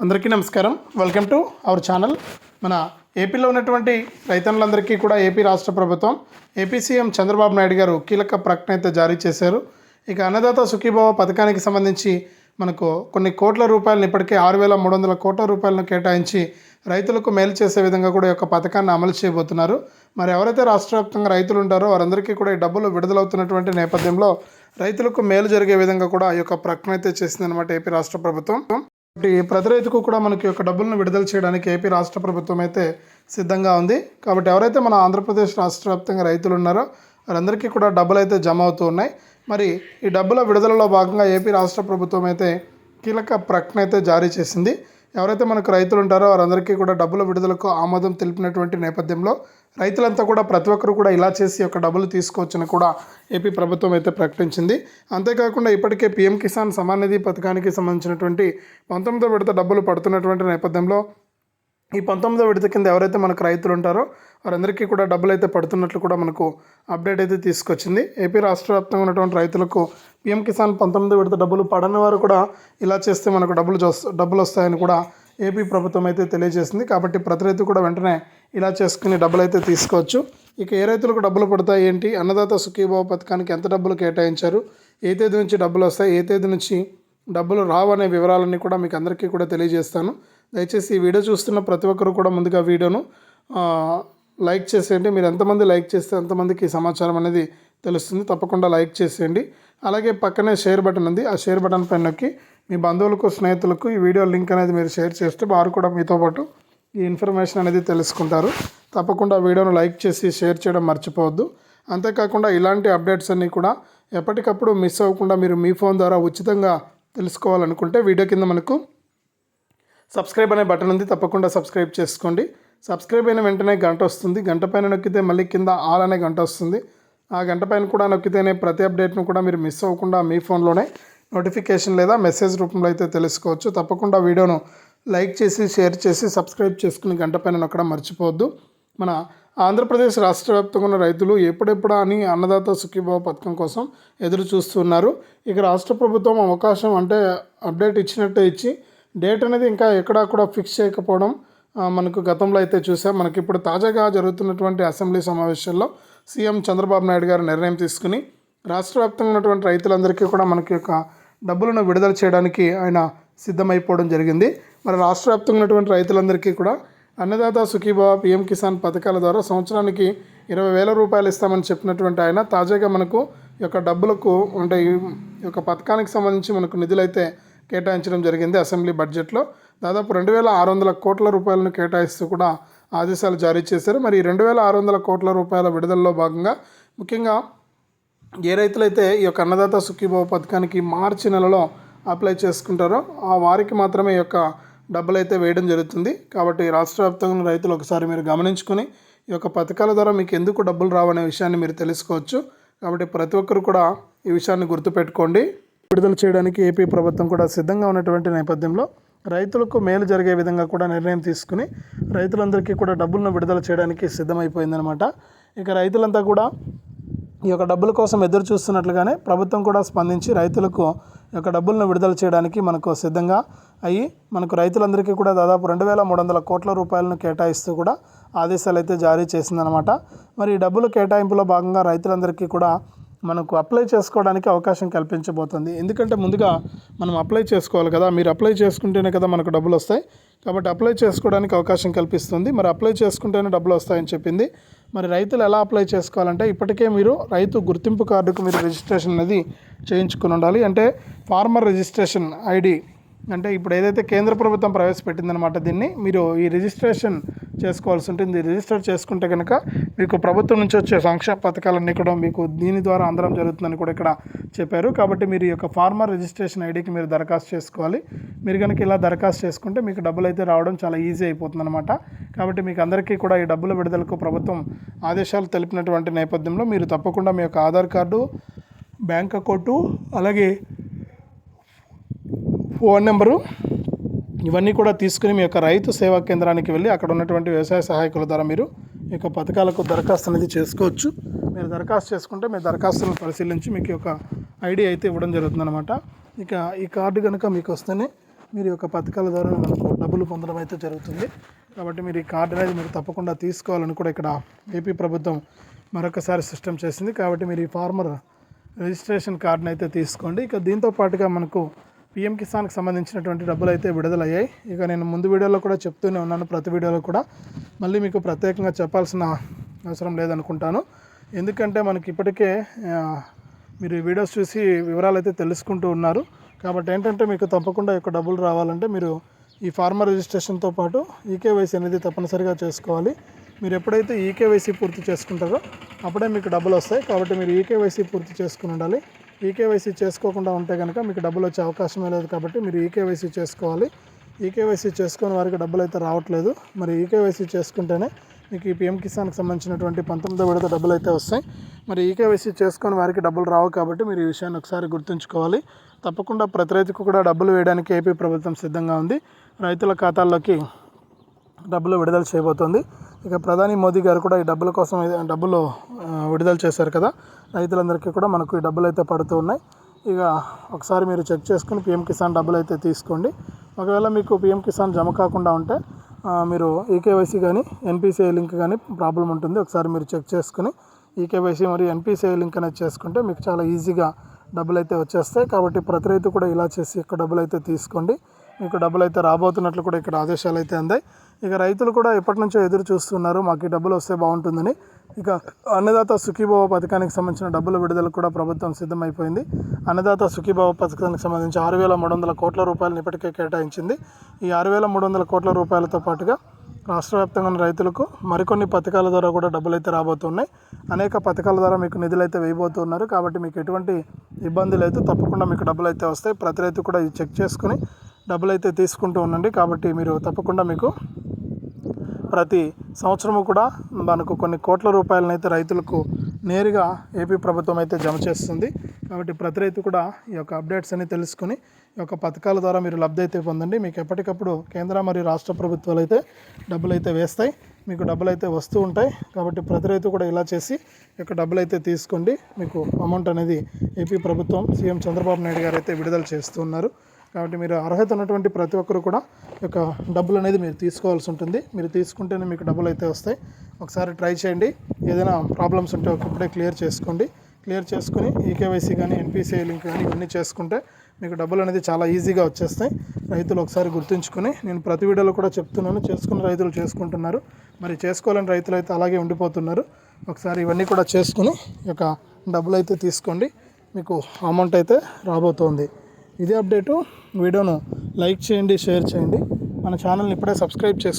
అందరికీ నమస్కారం. Welcome to our channel మన ఏపీలో ఉన్నటువంటి రైతన్నులందరికీ కూడా ఏపీ రాష్ట్ర ప్రభుత్వం ఏపీ సీఎం చంద్రబాబు నాయుడు గారు కీలక ప్రకటన అయితే జారీ చేశారు. ఇక అన్నదాత సుఖీభావ పథకానికి సంబంధించి మనకు కొన్ని కోట్ల రూపాయలను ఇప్పటికే ఆరు వేల మూడు వందల కోట్ల రూపాయలను కేటాయించి రైతులకు మేలు చేసే విధంగా కూడా ఈ యొక్క పథకాన్ని అమలు చేయబోతున్నారు. మరి ఎవరైతే రాష్ట్ర వ్యాప్తంగా రైతులు ఉంటారో వారందరికీ కూడా ఈ డబ్బులు విడుదలవుతున్నటువంటి నేపథ్యంలో రైతులకు మేలు జరిగే విధంగా కూడా ఈ యొక్క ప్రకటన అయితే చేసిందనమాట ఏపీ రాష్ట్ర ప్రభుత్వం. కాబట్టి ప్రతి రైతుకు కూడా మనకి యొక్క డబ్బులను విడుదల చేయడానికి ఏపీ రాష్ట్ర ప్రభుత్వం అయితే సిద్ధంగా ఉంది. కాబట్టి ఎవరైతే మన ఆంధ్రప్రదేశ్ రాష్ట్ర వ్యాప్తంగా రైతులు ఉన్నారో వారందరికీ కూడా డబ్బులు అయితే జమ అవుతూ ఉన్నాయి. మరి ఈ డబ్బుల విడుదలలో భాగంగా ఏపీ రాష్ట్ర ప్రభుత్వం అయితే కీలక ప్రకటన అయితే జారీ చేసింది. ఎవరైతే మనకు రైతులు ఉంటారో వారందరికీ కూడా డబ్బుల విడుదలకు ఆమోదం తెలిపినటువంటి నేపథ్యంలో రైతులంతా కూడా ప్రతి ఒక్కరు కూడా ఇలా చేసి యొక్క డబ్బులు తీసుకోవచ్చని కూడా ఏపీ ప్రభుత్వం అయితే ప్రకటించింది. అంతేకాకుండా ఇప్పటికే పీఎం కిసాన్ సమాన్ నిధి పథకానికి సంబంధించినటువంటి పంతొమ్మిదో విడత డబ్బులు పడుతున్నటువంటి నేపథ్యంలో ఈ పంతొమ్మిదో విడత కింద ఎవరైతే మనకు రైతులు ఉంటారో వారందరికీ కూడా డబ్బులు అయితే పడుతున్నట్లు కూడా మనకు అప్డేట్ అయితే తీసుకొచ్చింది. ఏపీ రాష్ట్ర వ్యాప్తంగా ఉన్నటువంటి రైతులకు పీఎం కిసాన్ పంతొమ్మిది విడత డబ్బులు పడని వారు కూడా ఇలా చేస్తే మనకు డబ్బులు డబ్బులు వస్తాయని కూడా ఏపీ ప్రభుత్వం అయితే తెలియజేసింది. కాబట్టి ప్రతి రైతు కూడా వెంటనే ఇలా చేసుకుని డబ్బులు అయితే తీసుకోవచ్చు. ఇక ఏ రైతులకు డబ్బులు పడతాయి ఏంటి? అన్నదాత సుఖీభావ పథకానికి ఎంత డబ్బులు కేటాయించారు? ఏ తేదీ నుంచి డబ్బులు వస్తాయి? ఏ తేదీ నుంచి డబ్బులు రావు అనే వివరాలన్నీ కూడా మీకు అందరికీ కూడా తెలియజేస్తాను. దయచేసి ఈ వీడియో చూస్తున్న ప్రతి ఒక్కరు కూడా ముందుగా వీడియోను లైక్ చేసేయండి. మీరు ఎంతమంది లైక్ చేస్తే అంతమందికి సమాచారం అనేది తెలుస్తుంది. తప్పకుండా లైక్ చేసేయండి. అలాగే పక్కనే షేర్ బటన్ ఉంది. ఆ షేర్ బటన్ పైన నొక్కి మీ బంధువులకు స్నేహితులకు ఈ వీడియో లింక్ అనేది మీరు షేర్ చేస్తే వారు కూడా మీతో పాటు ఈ ఇన్ఫర్మేషన్ అనేది తెలుసుకుంటారు. తప్పకుండా వీడియోను లైక్ చేసి షేర్ చేయడం మర్చిపోవద్దు. అంతేకాకుండా ఇలాంటి అప్డేట్స్ అన్నీ కూడా ఎప్పటికప్పుడు మిస్ అవ్వకుండా మీరు మీ ఫోన్ ద్వారా ఉచితంగా తెలుసుకోవాలనుకుంటే వీడియో కింద మనకు సబ్స్క్రైబ్ అనే బటన్ ఉంది తప్పకుండా సబ్స్క్రైబ్ చేసుకోండి. సబ్స్క్రైబ్ అయిన వెంటనే గంట వస్తుంది. గంట పైన నొక్కితే మళ్ళీ కింద ఆల్ అనే గంట వస్తుంది. ఆ గంట పైన కూడా నొక్కితేనే ప్రతి అప్డేట్ను కూడా మీరు మిస్ అవ్వకుండా మీ ఫోన్లోనే నోటిఫికేషన్ లేదా మెసేజ్ రూపంలో అయితే తెలుసుకోవచ్చు. తప్పకుండా వీడియోను లైక్ చేసి షేర్ చేసి సబ్స్క్రైబ్ చేసుకుని గంట పైన నొక్కడం మర్చిపోవద్దు. మన ఆంధ్రప్రదేశ్ రాష్ట్ర వ్యాప్తంగా ఉన్న రైతులు ఎప్పుడెప్పుడా అని అన్నదాత సుఖీభావ పథకం కోసం ఎదురు చూస్తున్నారు ఇక రాష్ట్ర ప్రభుత్వం అవకాశం అంటే అప్డేట్ ఇచ్చినట్టే ఇచ్చి డేట్ అనేది ఇంకా ఎక్కడా కూడా ఫిక్స్ చేయకపోవడం మనకు గతంలో అయితే చూసాం. మనకి ఇప్పుడు తాజాగా జరుగుతున్నటువంటి అసెంబ్లీ సమావేశంలో సీఎం చంద్రబాబు నాయుడు గారు నిర్ణయం తీసుకుని రాష్ట్ర వ్యాప్తంగా ఉన్నటువంటి రైతులందరికీ కూడా మనకి యొక్క డబ్బులను విడుదల చేయడానికి ఆయన సిద్ధమైపోవడం జరిగింది. మరి రాష్ట్ర వ్యాప్తంగా ఉన్నటువంటి రైతులందరికీ కూడా అన్నదాత సుఖీభావ పిఎం కిసాన్ పథకాల ద్వారా సంవత్సరానికి ఇరవై వేల రూపాయలు ఇస్తామని చెప్పినటువంటి ఆయన తాజాగా మనకు ఈ యొక్క డబ్బులకు అంటే ఈ యొక్క పథకానికి సంబంధించి మనకు నిధులైతే కేటాయించడం జరిగింది అసెంబ్లీ బడ్జెట్లో. దాదాపు రెండు వేల ఆరు వందల కోట్ల రూపాయలను కేటాయిస్తూ కూడా ఆదేశాలు జారీ చేశారు. మరి రెండు వేల ఆరు వందల కోట్ల రూపాయల విడుదలలో భాగంగా ముఖ్యంగా ఏ రైతులైతే ఈ యొక్క అన్నదాత సుఖీభావ పథకానికి మార్చి నెలలో అప్లై చేసుకుంటారో ఆ వారికి మాత్రమే ఈ యొక్క డబ్బులు అయితే వేయడం జరుగుతుంది. కాబట్టి రాష్ట్ర వ్యాప్తంగా రైతులు ఒకసారి మీరు గమనించుకొని ఈ యొక్క పథకాల ద్వారా మీకు ఎందుకు డబ్బులు రావనే విషయాన్ని మీరు తెలుసుకోవచ్చు. కాబట్టి ప్రతి ఒక్కరు కూడా ఈ విషయాన్ని గుర్తుపెట్టుకోండి. విడుదల చేయడానికి ఏపీ ప్రభుత్వం కూడా సిద్ధంగా ఉన్నటువంటి నేపథ్యంలో రైతులకు మేలు జరిగే విధంగా కూడా నిర్ణయం తీసుకుని రైతులందరికీ కూడా డబ్బులను విడుదల చేయడానికి సిద్ధమైపోయిందనమాట ఇక రైతులంతా కూడా ఈ యొక్క డబ్బుల కోసం ఎదురు చూస్తున్నట్లుగానే ప్రభుత్వం కూడా స్పందించి రైతులకు ఈ యొక్క డబ్బులను విడుదల చేయడానికి మనకు సిద్ధంగా అయ్యి మనకు రైతులందరికీ కూడా దాదాపు రెండు వేల మూడు వందల కోట్ల రూపాయలను కేటాయిస్తూ కూడా ఆదేశాలు అయితే జారీ చేసిందనమాట మరి ఈ డబ్బుల కేటాయింపులో భాగంగా రైతులందరికీ కూడా మనకు అప్లై చేసుకోవడానికి అవకాశం కల్పించబోతుంది. ఎందుకంటే ముందుగా మనం అప్లై చేసుకోవాలి కదా. మీరు అప్లై చేసుకుంటేనే కదా మనకు డబ్బులు వస్తాయి. కాబట్టి అప్లై చేసుకోవడానికి అవకాశం కల్పిస్తుంది. మరి అప్లై చేసుకుంటేనే డబ్బులు వస్తాయని చెప్పింది. మరి రైతులు ఎలా అప్లై చేసుకోవాలంటే ఇప్పటికే మీరు రైతు గుర్తింపు కార్డుకు మీరు రిజిస్ట్రేషన్ అనేది చేయించుకుని ఉండాలి. అంటే ఫార్మర్ రిజిస్ట్రేషన్ ఐడి అంటే ఇప్పుడు ఏదైతే కేంద్ర ప్రభుత్వం ప్రవేశపెట్టిందనమాట దీన్ని మీరు ఈ రిజిస్ట్రేషన్ చేసుకోవాల్సి ఉంటుంది. రిజిస్టర్ చేసుకుంటే కనుక మీకు ప్రభుత్వం నుంచి వచ్చే సంక్షేమ పథకాలన్నీ కూడా మీకు దీని ద్వారా అందరం జరుగుతుందని కూడా ఇక్కడ చెప్పారు. కాబట్టి మీరు ఈ యొక్క ఫార్మర్ రిజిస్ట్రేషన్ ఐడికి మీరు దరఖాస్తు చేసుకోవాలి. మీరు కనుక ఇలా దరఖాస్తు చేసుకుంటే మీకు డబ్బులు అయితే రావడం చాలా ఈజీ అయిపోతుంది అనమాట కాబట్టి మీకు అందరికీ కూడా ఈ డబ్బుల విడుదలకు ప్రభుత్వం ఆదేశాలు తెలిపినటువంటి నేపథ్యంలో మీరు తప్పకుండా మీ యొక్క ఆధార్ కార్డు బ్యాంక్ అకౌంటు అలాగే ఫోన్ నెంబరు ఇవన్నీ కూడా తీసుకుని మీ యొక్క రైతు సేవా కేంద్రానికి వెళ్ళి అక్కడ ఉన్నటువంటి వ్యవసాయ సహాయకుల ద్వారా మీరు ఈ యొక్క పథకాలకు దరఖాస్తు అనేది చేసుకోవచ్చు. మీరు దరఖాస్తు చేసుకుంటే మీ దరఖాస్తులను పరిశీలించి మీకు యొక్క ఐడి అయితే ఇవ్వడం జరుగుతుందన్నమాట. ఇక ఈ కార్డు కనుక మీకు వస్తేనే మీరు ఈ యొక్క పథకాల ద్వారా మనకు డబ్బులు పొందడం అయితే జరుగుతుంది. కాబట్టి మీరు ఈ కార్డు అనేది మీరు తప్పకుండా తీసుకోవాలని కూడా ఇక్కడ ఏపీ ప్రభుత్వం మరొకసారి సిస్టమ్ చేసింది. కాబట్టి మీరు ఈ ఫార్మర్ రిజిస్ట్రేషన్ కార్డుని అయితే తీసుకోండి. ఇక దీంతో పాటుగా మనకు పిఎం కిసాన్కి సంబంధించినటువంటి డబ్బులు అయితే విడుదలయ్యాయి. ఇక నేను ముందు వీడియోలో కూడా చెప్తూనే ఉన్నాను. ప్రతి వీడియోలో కూడా మళ్ళీ మీకు ప్రత్యేకంగా చెప్పాల్సిన అవసరం లేదనుకుంటాను. ఎందుకంటే మనకి ఇప్పటికే మీరు ఈ వీడియోస్ చూసి వివరాలు అయితే తెలుసుకుంటూ ఉన్నారు. కాబట్టి ఏంటంటే మీకు తప్పకుండా ఈ యొక్క డబ్బులు రావాలంటే మీరు ఈ ఫార్మర్ రిజిస్ట్రేషన్తో పాటు ఈకేవైసీ అనేది తప్పనిసరిగా చేసుకోవాలి. మీరు ఎప్పుడైతే ఈకేవైసీ పూర్తి చేసుకుంటారో అప్పుడే మీకు డబ్బులు వస్తాయి. కాబట్టి మీరు ఈకేవైసీ పూర్తి చేసుకుని ఉండాలి. ఈకేవైసీ చేసుకోకుండా ఉంటే కనుక మీకు డబ్బులు వచ్చే అవకాశమే లేదు కాబట్టి మీరు ఈకేవైసీ చేసుకోవాలి. ఈకేవైసీ చేసుకుని వారికి డబ్బులు అయితే రావట్లేదు. మరి ఈకేవైసీ చేసుకుంటేనే మీకు ఈ పిఎం కిసాన్కి సంబంధించినటువంటి పంతొమ్మిదో విడత డబ్బులు అయితే వస్తాయి. మరి ఈకేవైసీ చేసుకొని వారికి డబ్బులు రావు కాబట్టి మీరు ఈ విషయాన్ని ఒకసారి గుర్తుంచుకోవాలి. తప్పకుండా ప్రతి రైతుకు కూడా డబ్బులు వేయడానికి ఏపీ ప్రభుత్వం సిద్ధంగా ఉంది. రైతుల ఖాతాల్లోకి డబ్బులు విడుదల చేయబోతోంది. ఇక ప్రధాని మోదీ గారు కూడా ఈ డబ్బుల కోసం డబ్బులు విడుదల చేశారు కదా. రైతులందరికీ కూడా మనకు ఈ డబ్బులు అయితే పడుతూ ఉన్నాయి. ఇక ఒకసారి మీరు చెక్ చేసుకుని పిఎం కిసాన్ డబ్బులు అయితే తీసుకోండి. ఒకవేళ మీకు పిఎం కిసాన్ జమ కాకుండా ఉంటే మీరు ఈకేవైసీ కానీ ఎన్పిసిఐ లింక్ కానీ ప్రాబ్లం ఉంటుంది. ఒకసారి మీరు చెక్ చేసుకుని ఈకేవైసీ మరియు ఎన్పిసిఐ లింక్ అనేది చేసుకుంటే మీకు చాలా ఈజీగా డబ్బులు అయితే వచ్చేస్తాయి. కాబట్టి ప్రతి రైతు కూడా ఇలా చేసి ఇక్కడ డబ్బులు అయితే తీసుకోండి. మీకు డబ్బులు అయితే రాబోతున్నట్లు కూడా ఇక్కడ ఆదేశాలు అయితే అందాయి. ఇక రైతులు కూడా ఎప్పటి నుంచో ఎదురు చూస్తున్నారు. మాకు ఈ డబ్బులు వస్తే బాగుంటుందని. ఇక అన్నదాత సుఖీభావ పథకానికి సంబంధించిన డబ్బుల విడుదలకు కూడా ప్రభుత్వం సిద్ధమైపోయింది. అన్నదాత సుఖీభావ పథకానికి సంబంధించి ఆరు వేల మూడు వందల కోట్ల రూపాయలను ఇప్పటికే కేటాయించింది. ఈ ఆరు వేల మూడు వందల కోట్ల రూపాయలతో పాటుగా రాష్ట్ర వ్యాప్తంగా ఉన్న రైతులకు మరికొన్ని పథకాల ద్వారా కూడా డబ్బులు అయితే రాబోతున్నాయి. అనేక పథకాల ద్వారా మీకు నిధులు అయితే వేయబోతున్నారు. కాబట్టి మీకు ఎటువంటి ఇబ్బందులు అయితే తప్పకుండా మీకు డబ్బులు అయితే వస్తాయి. ప్రతి రైతు కూడా ఇది చెక్ చేసుకుని డబ్బులు అయితే తీసుకుంటూ ఉండండి. కాబట్టి మీరు తప్పకుండా మీకు ప్రతి సంవత్సరము కూడా మనకు కొన్ని కోట్ల రూపాయలను అయితే రైతులకు నేరుగా ఏపీ ప్రభుత్వం అయితే జమ చేస్తుంది. కాబట్టి ప్రతి రైతు కూడా ఈ యొక్క అప్డేట్స్ అన్ని తెలుసుకుని ఈ యొక్క పథకాల ద్వారా మీరు లబ్ధి అయితే పొందండి. మీకు ఎప్పటికప్పుడు కేంద్ర మరియు రాష్ట్ర ప్రభుత్వాలు అయితే డబ్బులు అయితే వేస్తాయి. మీకు డబ్బులు అయితే వస్తూ ఉంటాయి. కాబట్టి ప్రతి రైతు కూడా ఇలా చేసి ఈ యొక్క డబ్బులు అయితే తీసుకోండి. మీకు అమౌంట్ అనేది ఏపీ ప్రభుత్వం సీఎం చంద్రబాబు నాయుడు గారు అయితే విడుదల చేస్తూ ఉన్నారు. కాబట్టి మీరు అర్హత ఉన్నటువంటి ప్రతి ఒక్కరు కూడా యొక్క డబ్బులు అనేది మీరు తీసుకోవాల్సి ఉంటుంది. మీరు తీసుకుంటేనే మీకు డబ్బులు అయితే వస్తాయి. ఒకసారి ట్రై చేయండి. ఏదైనా ప్రాబ్లమ్స్ ఉంటే ఒకప్పుడే క్లియర్ చేసుకోండి. క్లియర్ చేసుకుని ఈకేవైసీ కానీ ఎన్పిసిఐ లింక్ కానీ ఇవన్నీ చేసుకుంటే మీకు డబ్బులు అనేది చాలా ఈజీగా వచ్చేస్తాయి. రైతులు ఒకసారి గుర్తుంచుకొని నేను ప్రతి వీడియోలో కూడా చెప్తున్నాను. చేసుకున్న రైతులు చేసుకుంటున్నారు. మరి చేసుకోలేని రైతులు అయితే అలాగే ఉండిపోతున్నారు. ఒకసారి ఇవన్నీ కూడా చేసుకుని ఈ యొక్క డబ్బులు అయితే తీసుకోండి. మీకు అమౌంట్ అయితే రాబోతోంది. ఇదే అప్డేటు వీడియోను లైక్ చేయండి షేర్ చేయండి. మన ఛానల్ని ఇప్పుడే సబ్స్క్రైబ్ చేసుకో